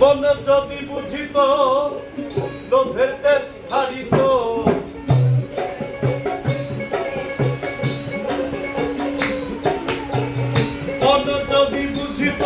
মনে যদি বুঝিত, লোভের দেশ ছাড়িত। মনে যদি বুঝিত,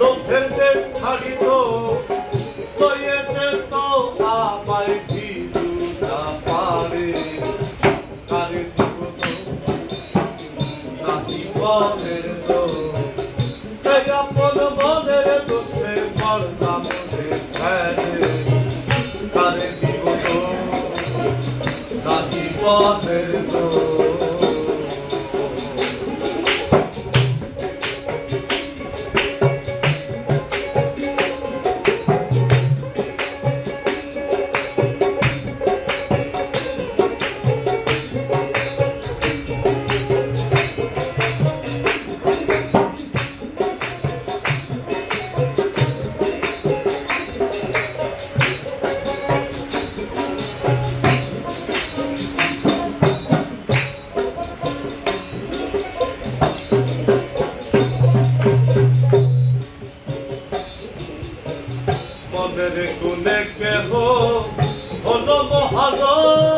লোভের দেশ ছাড়িত লয়েছে তো আমায় ভিড়া পারে। কারে দিব নাহি বলের তো water flows. আমাদের কুলে কেহ হলো মহাজন।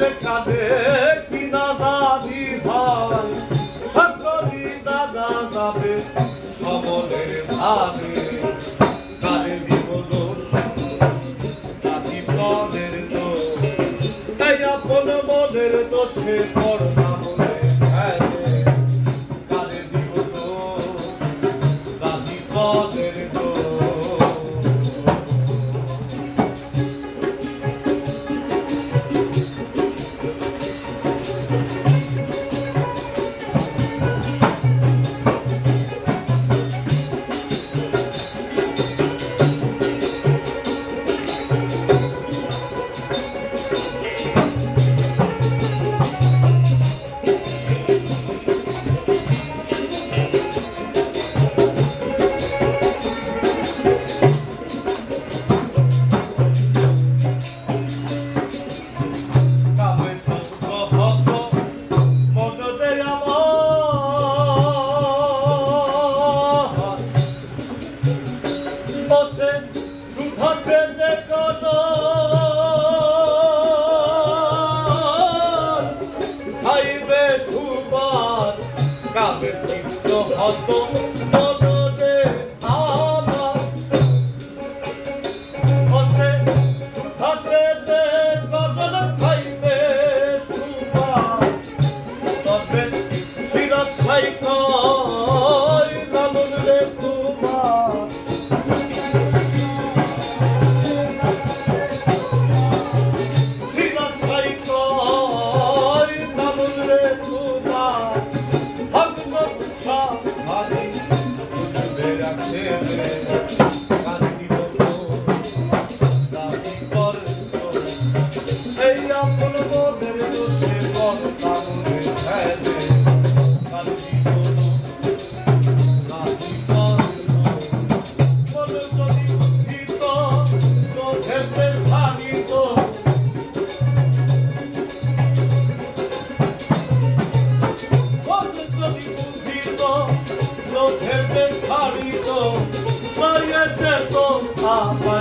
ve kadın চিত্ত Thank you. papa.